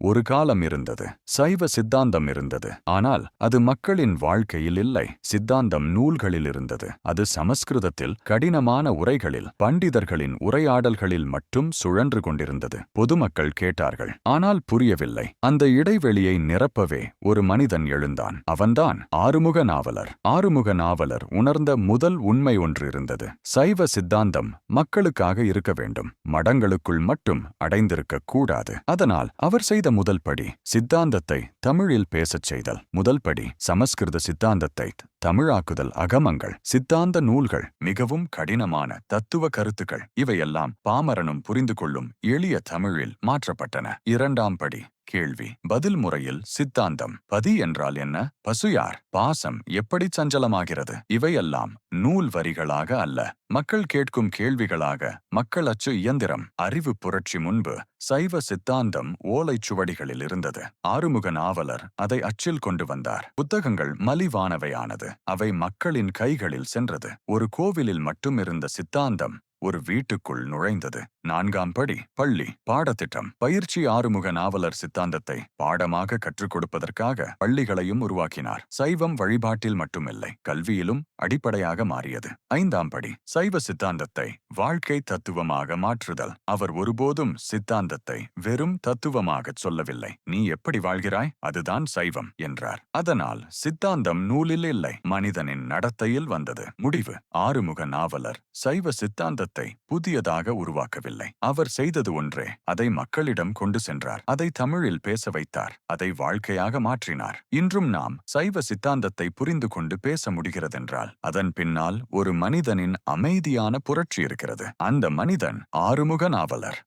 ஒரு காலம் இருந்தது சைவ சித்தாந்தம் இருந்தது. ஆனால் அது மக்களின் வாழ்க்கையில் இல்லை. சித்தாந்தம் நூல்களில் இருந்தது. அது சமஸ்கிருதத்தில் கடினமான உரைகளில் பண்டிதர்களின் உரையாடல்களில் மட்டும் சுழன்று கொண்டிருந்தது. பொதுமக்கள் கேட்டார்கள் ஆனால் புரியவில்லை. அந்த இடைவெளியை நிரப்பவே ஒரு மனிதன் எழுந்தான். அவன்தான் ஆறுமுக நாவலர். ஆறுமுக நாவலர் உணர்ந்த முதல் உண்மை ஒன்று இருந்தது சைவ சித்தாந்தம் மக்களுக்காக இருக்க வேண்டும். மடங்களுக்குள் மட்டும் அடைந்திருக்க கூடாது. அதனால் அவர் செய்த முதல் படி சித்தாந்தத்தை தமிழில் பேசச் செய்தல். முதல் படி சமஸ்கிருத சித்தாந்தத்தை தமிழாக்குதல் அகமங்கள். சித்தாந்த நூல்கள் மிகவும் கடினமான தத்துவ கருத்துக்கள். இவையெல்லாம் பாமரனும் புரிந்து கொள்ளும் எளிய தமிழில் மாற்றப்பட்டன. இரண்டாம் படி கேள்வி. பதில் முறையில் சித்தாந்தம். பதி என்றால் என்ன? பசுயார் பாசம். எப்படி சஞ்சலமாகிறது? இவையெல்லாம் நூல் வரிகளாக அல்ல. மக்கள் கேட்கும் கேள்விகளாக. மக்கள் அச்சு இயந்திரம். அறிவு புரட்சி முன்பு சைவ சித்தாந்தம் ஓலைச் சுவடிகளில் இருந்தது. ஆறுமுக நாவலர் அதை அச்சில் கொண்டு வந்தார். புத்தகங்கள் மலிவானவையானது. அவை மக்களின் கைகளில் சென்றது. ஒரு கோவிலில் மட்டும் இருந்த சித்தாந்தம் ஒரு வீட்டுக்குள் நுழைந்தது. நான்காம் படி பள்ளி பாடத்திட்டம் பயிற்சி ஆறுமுக நாவலர் சித்தாந்தத்தை பாடமாக கற்றுக் கொடுப்பதற்காக பள்ளிகளையும் உருவாக்கினார். சைவம் வழிபாட்டில் மட்டுமில்லை கல்வியிலும் அடிப்படையாக மாறியது. ஐந்தாம் படி சைவ சித்தாந்தத்தை வாழ்க்கை தத்துவமாக மாற்றுதல். அவர் ஒருபோதும் சித்தாந்தத்தை வெறும் தத்துவமாகச் சொல்லவில்லை. நீ எப்படி வாழ்கிறாய்? அதுதான் சைவம் என்றார். அதனால் சித்தாந்தம் நூலில் இல்லை மனிதனின் நடத்தையில் வந்தது. முடிவு ஆறுமுக நாவலர் சைவ சித்தாந்தத்தை புதியதாக உருவாக்கவில்லை. அவர் செய்தது ஒன்றே. அதை மக்களிடம் கொண்டு சென்றார். அதை தமிழில் பேச வைத்தார். அதை வாழ்க்கையாக மாற்றினார். இன்றும் நாம் சைவ சித்தாந்தத்தை புரிந்து கொண்டு பேச முடிகிறதென்றால் அதன் பின்னால் ஒரு மனிதனின் அமைதியான புரட்சி இருக்கிறது. அந்த மனிதன் ஆறுமுக நாவலர்